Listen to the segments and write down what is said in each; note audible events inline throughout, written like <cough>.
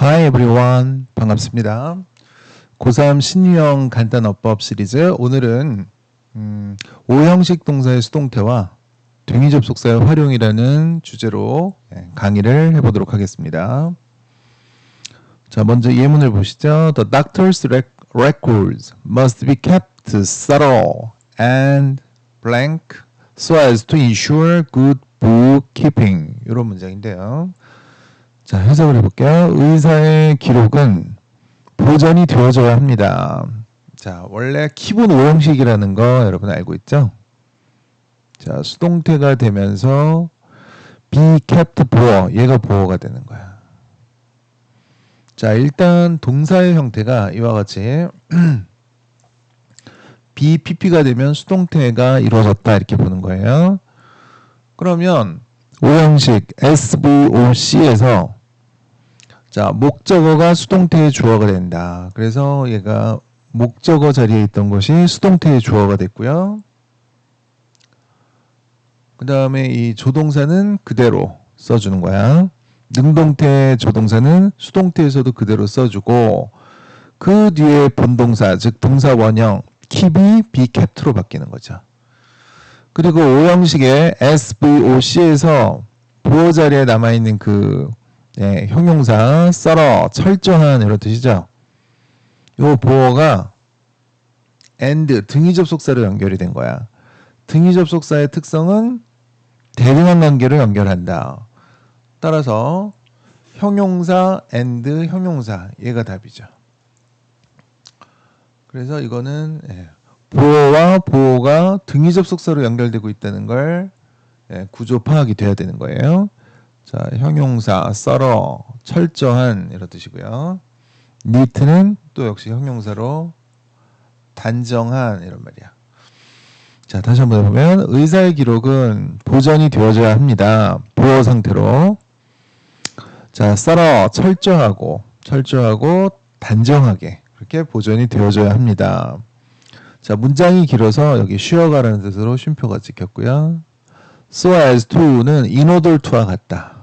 Hi everyone. 반갑습니다. 고3 신유형 간단 어법 시리즈 오늘은 음, 오형식 동사의 수동태와 등위 접속사의 활용이라는 주제로 예, 강의를 해보도록 하겠습니다. 자, 먼저 예문을 보시죠. The doctor's rec- records must be kept thorough and blank so as to ensure good bookkeeping. 이런 문장인데요. 자, 해석을 해볼게요. 의사의 기록은 보존이 되어져야 합니다. 자, 원래 기본 오형식이라는 거 여러분 알고 있죠? 자, 수동태가 되면서 be kept 보어, 얘가 보어가 되는 거야. 자, 일단 동사의 형태가 이와 같이 <clears throat> BPP가 되면 수동태가 이루어졌다 이렇게 보는 거예요. 그러면 오형식 SVOC에서 자 목적어가 수동태의 주어가 된다. 그래서 얘가 목적어 자리에 있던 것이 수동태의 주어가 됐고요. 그 다음에 이 조동사는 그대로 써주는 거야. 능동태 조동사는 수동태에서도 그대로 써주고 그 뒤에 본동사 즉 동사 원형 keep이 be kept로 바뀌는 거죠. 그리고 오형식의 SVOC에서 보호 자리에 남아 있는 그 예, 형용사 썰어 철저한 이런 뜻이죠. 요 보호가 and 등위 접속사로 연결이 된 거야. 등위 접속사의 특성은 대등한 관계로 연결한다. 따라서 형용사 and 형용사 얘가 답이죠. 그래서 이거는 예, 보호와 보호가 등위 접속사로 연결되고 있다는 걸 예, 구조 파악이 돼야 되는 거예요. 자, 형용사 썰어 철저한 이런 뜻이고요. 니트는 또 역시 형용사로 단정한 이런 말이야. 자, 다시 한번 해보면 의사의 기록은 보존이 되어져야 합니다. 보호 상태로. 자, 썰어 철저하고 철저하고 단정하게 그렇게 보존이 되어져야 합니다. 자, 문장이 길어서 여기 쉬어가라는 뜻으로 쉼표가 찍혔고요. so as to는 in order to와 같다.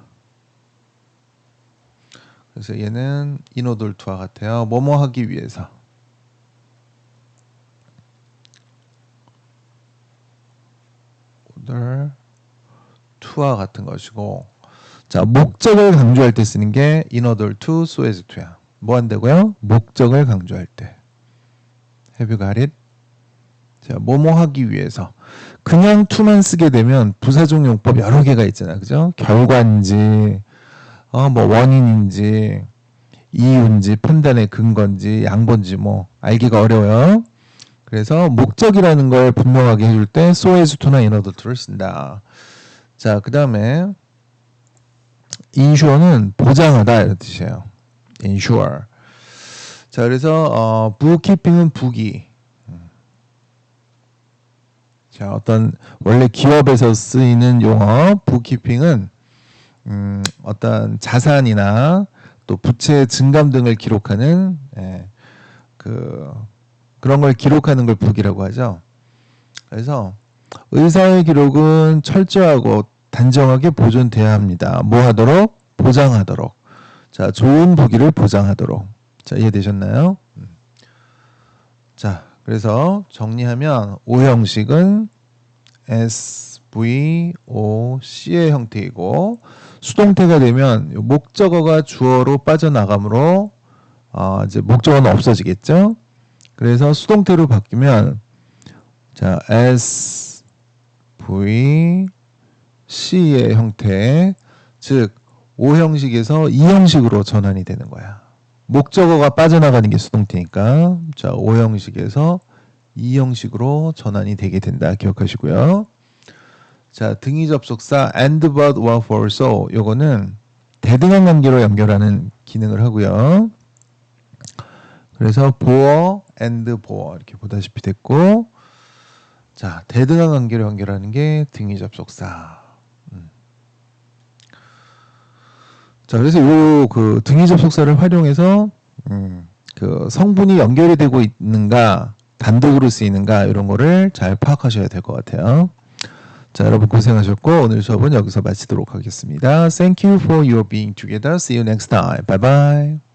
그래서 얘는 to와 같아요. 뭐뭐 하기 위해서. order to와 같은 것이고 자, 목적을 강조할 때 쓰는 게 in order to야. 뭐 한다고요? 목적을 강조할 때. Have you? 자, 뭐뭐 하기 위해서. 그냥 to만 쓰게 되면 부사적 용법 여러 개가 있잖아. 그죠? 결과인지, 어, 뭐 원인인지, 이유인지, 판단의 근거인지, 양본지 뭐 알기가 어려워요. 그래서 목적이라는 걸 분명하게 해줄 때 so as to나 in order to를 쓴다. 자, 그 다음에 insure는 보장하다 이런 뜻이에요. insure. 자, 그래서 어, bookkeeping은 부기. 자, 어떤 원래 기업에서 쓰이는 용어 bookkeeping은 음, 어떤 자산이나 또 부채 증감 등을 기록하는 예, 그 그런 걸 기록하는 걸 부기라고 하죠. 그래서 의사의 기록은 철저하고 단정하게 보존돼야 합니다. 뭐 하도록? 보장하도록. 자, 좋은 부기를 보장하도록. 자, 이해되셨나요? 음. 자, 그래서 정리하면 O 형식은 SVOC의 형태이고 수동태가 되면 요 목적어가 주어로 빠져나가므로 어, 이제 목적어는 없어지겠죠. 그래서 수동태로 바뀌면 자 SVC의 형태 즉 O 형식에서 이 형식으로 전환이 되는 거야. 목적어가 빠져나가는 게 수동태니까 자 O 형식에서 이 형식으로 전환이 되게 된다 기억하시고요. 자 등위 접속사 and but or for so 요거는 대등한 관계로 연결하는 기능을 하고요. 그래서 보어 and 보어 이렇게 보다시피 됐고 자 대등한 관계로 연결하는 게 등위 접속사. 음. 자 그래서 요 그 등위 접속사를 활용해서 음, 그 성분이 연결이 되고 있는가 단독으로 쓰이는가 이런 거를 잘 파악하셔야 될 것 같아요. 자 여러분 고생하셨고 오늘 수업은 여기서 마치도록 하겠습니다. Thank you for your being together. See you next time. Bye bye.